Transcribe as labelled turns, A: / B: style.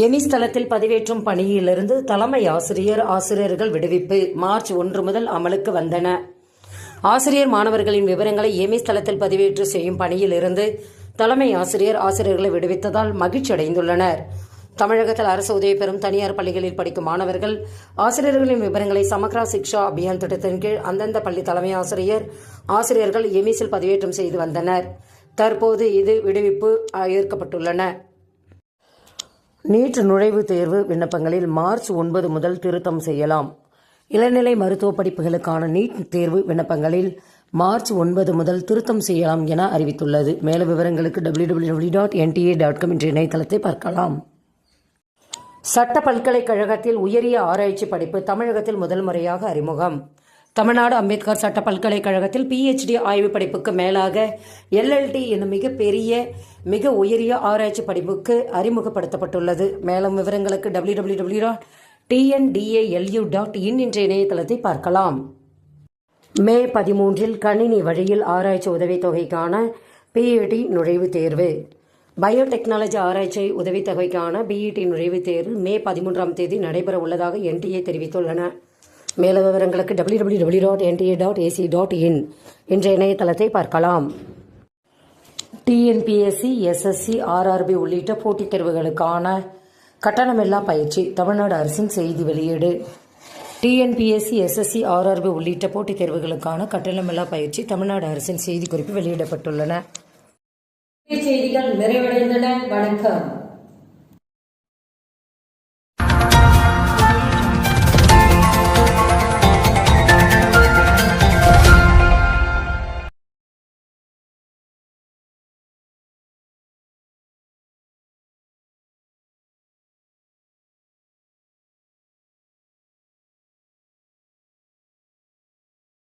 A: எமிஸ்தலத்தில் பதிவேற்றும் பணியிலிருந்து தலைமை ஆசிரியர் ஆசிரியர்கள் விடுவிப்பு. மார்ச் ஒன்று முதல் அமலுக்கு வந்தன. ஆசிரியர் மாணவர்களின் விவரங்களை எமிஸ் தளத்தில் பதிவேற்று செய்யும் பணியிலிருந்து தலைமை ஆசிரியர் ஆசிரியர்களை விடுவித்ததால் மகிழ்ச்சி அடைந்துள்ளனர் தமிழகத்தில் அரசு உதவி பெறும் தனியார் பள்ளிகளில் படிக்கும் மாணவர்கள் ஆசிரியர்களின் விவரங்களை சமக்ரா சிக்ஷா அபியான் திட்டத்தின் கீழ் அந்தந்த பள்ளி தலைமை ஆசிரியர் ஆசிரியர்கள் எமிஸில் பதிவேற்றம் செய்து வந்தனர். தற்போது இது விடுவிப்பு ஏற்கப்பட்டுள்ளன. நீட் நுழைவுத் தேர்வு விண்ணப்பங்களில் மார்ச் ஒன்பது முதல் திருத்தம் செய்யலாம். இளநிலை மருத்துவ படிப்புகளுக்கான நீட் தேர்வு விண்ணப்பங்களில் மார்ச் ஒன்பது முதல் திருத்தம் செய்யலாம் என அறிவித்துள்ளது. மேலும் விவரங்களுக்கு W W dot NTA dot com என்ற இணையதளத்தை பார்க்கலாம். சட்ட பல்கலைக்கழகத்தில் உயரிய ஆராய்ச்சி படிப்பு தமிழகத்தில் முதல் முறையாக அறிமுகம். தமிழ்நாடு அம்பேத்கர் சட்ட பல்கலைக்கழகத்தில் பிஹெச்டி ஆய்வு படிப்புக்கு மேலாக எல்எல்டி என்னும் மிகப்பெரிய மிக உயரிய ஆராய்ச்சி படிப்புக்கு அறிமுகப்படுத்தப்பட்டுள்ளது. மேலும் விவரங்களுக்கு W W W dot TNDALU dot in என்ற இணையதளத்தை பார்க்கலாம். மே பதிமூன்றில் கணினி வழியில் ஆராய்ச்சி உதவித்தொகைக்கான பிஇடி நுழைவுத் தேர்வு. பயோடெக்னாலஜி ஆராய்ச்சி உதவித்தொகைக்கான பிஇடி நுழைவுத் தேர்வு மே பதிமூன்றாம் தேதி நடைபெற உள்ளதாக என்டிஏ தெரிவித்துள்ளன. மேல விவரங்களுக்கு W W W dot NTA dot AC dot in என்ற இணையதளத்தை பார்க்கலாம் டிஎன்பிஎஸ்சி எஸ்எஸ்சி ஆர்ஆர்பி உள்ளிட்ட போட்டித் தேர்வுகளுக்கான கட்டணமில்லா பயிற்சி தமிழ்நாடு அரசின் செய்தி வெளியீடு. டிஎன்பிஎஸ்சி எஸ்எஸ்சி ஆர்ஆர்பி உள்ளிட்ட போட்டித் தேர்வுகளுக்கான கட்டணமில்லா பயிற்சி தமிழ்நாடு அரசின் செய்திக்குறிப்பு வெளியிடப்பட்டுள்ளன.
B: செய்திகள் நிறைவடைந்தன. வணக்கம்.